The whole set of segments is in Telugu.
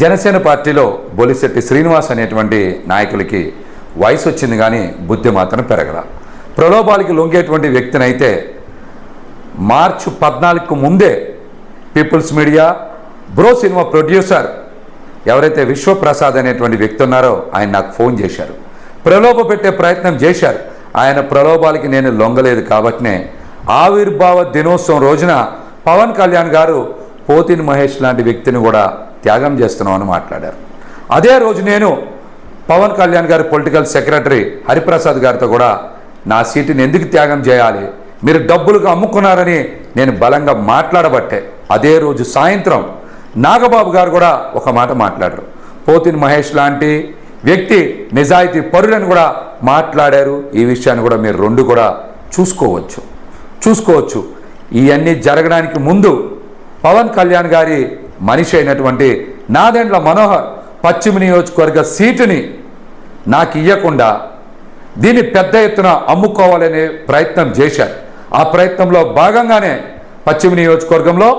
జనసేన పార్టీలో బొలిశెట్టి శ్రీనివాస్ అనేటువంటి నాయకులకి వయసు వచ్చింది కానీ బుద్ధి మాత్రం పెరగల. ప్రలోభాలకి లొంగేటువంటి వ్యక్తినైతే మార్చి పద్నాలుగుకు ముందే People's Media bro cinema producer ఎవరైతే విశ్వప్రసాద్ అనేటువంటి వ్యక్తి ఉన్నారో ఆయన నాకు ఫోన్ చేశారు. ప్రలోభ పెట్టే ప్రయత్నం చేశారు. ఆయన ప్రలోభాలకి నేను లొంగలేదు కాబట్టినే ఆవిర్భావ దినోత్సవం రోజున పవన్ కళ్యాణ్ గారు పోతిన్ మహేష్ లాంటి వ్యక్తిని కూడా త్యాగం చేస్తున్నామని మాట్లాడారు. అదే రోజు నేను పవన్ కళ్యాణ్ గారి పొలిటికల్ సెక్రటరీ హరిప్రసాద్ గారితో కూడా నా సీటుని ఎందుకు త్యాగం చేయాలి? మీరు డబ్బులుగా అమ్ముకున్నారని నేను బలంగా మాట్లాడబట్టే అదే రోజు సాయంత్రం నాగబాబు గారు కూడా ఒక మాట మాట్లాడారు. పోతిన్ మహేష్ లాంటి వ్యక్తి నిజాయితీ పరులను కూడా మాట్లాడారు. ఈ విషయాన్ని కూడా మీరు రెండు కూడా చూసుకోవచ్చు. చూసుకోవచ్చు. ఇవన్నీ జరగడానికి ముందు పవన్ కళ్యాణ్ గారి మనిషి అయినటువంటి నాదెండ్ల మనోహర్ పశ్చిమ నియోజకవర్గ సీటుని నాకు ఇవ్వకుండా దీన్ని పెద్ద ఎత్తున అమ్ముకోవాలనే ప్రయత్నం చేశారు. ఆ ప్రయత్నంలో భాగంగానే పశ్చిమ నియోజకవర్గంలో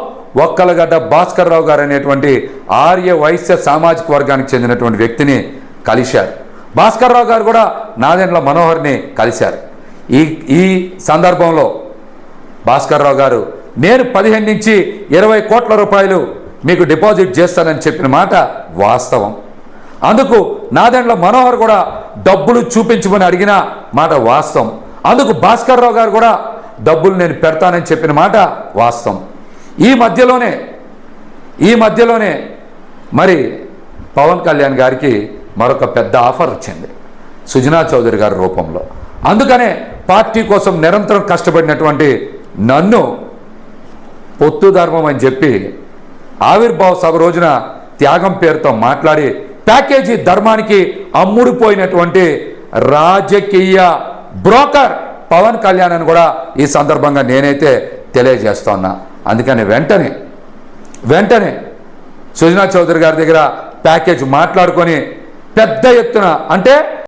ఒక్కలగడ్డ భాస్కర్ రావు గారు అనేటువంటి ఆర్య వైశ్య సామాజిక వర్గానికి చెందినటువంటి వ్యక్తిని కలిశారు. భాస్కర్ రావు గారు కూడా నాదెండ్ల మనోహర్ని కలిశారు. ఈ ఈ సందర్భంలో భాస్కర్ రావు గారు నేను పదిహేను నుంచి ఇరవై కోట్ల రూపాయలు మీకు డిపాజిట్ చేస్తానని చెప్పిన మాట వాస్తవం. అందుకు నాదెండ్ల మనోహర్ కూడా డబ్బులు చూపించమని అడిగిన మాట వాస్తవం. అందుకు భాస్కర్ రావు గారు కూడా డబ్బులు నేను పెడతానని చెప్పిన మాట వాస్తవం. ఈ మధ్యలోనే ఈ మధ్యలోనే మరి పవన్ కళ్యాణ్ గారికి మరొక పెద్ద ఆఫర్ వచ్చింది. సుజనా చౌదరి గారి రూపంలో. అందుకనే పార్టీ కోసం నిరంతరం కష్టపడినటువంటి నన్ను పొత్తు ధర్మం అని చెప్పి ఆవిర్భావ సభ రోజున త్యాగం పేరుతో మాట్లాడి ప్యాకేజీ ధర్మానికి అమ్ముడుపోయినటువంటి రాజకీయ బ్రోకర్ పవన్ కళ్యాణ్ అని కూడా ఈ సందర్భంగా నేనైతే తెలియజేస్తున్నా. అందుకని వెంటనే వెంటనే సుజనా చౌదరి గారి దగ్గర ప్యాకేజ్ మాట్లాడుకొని పెద్ద ఎత్తున అంటే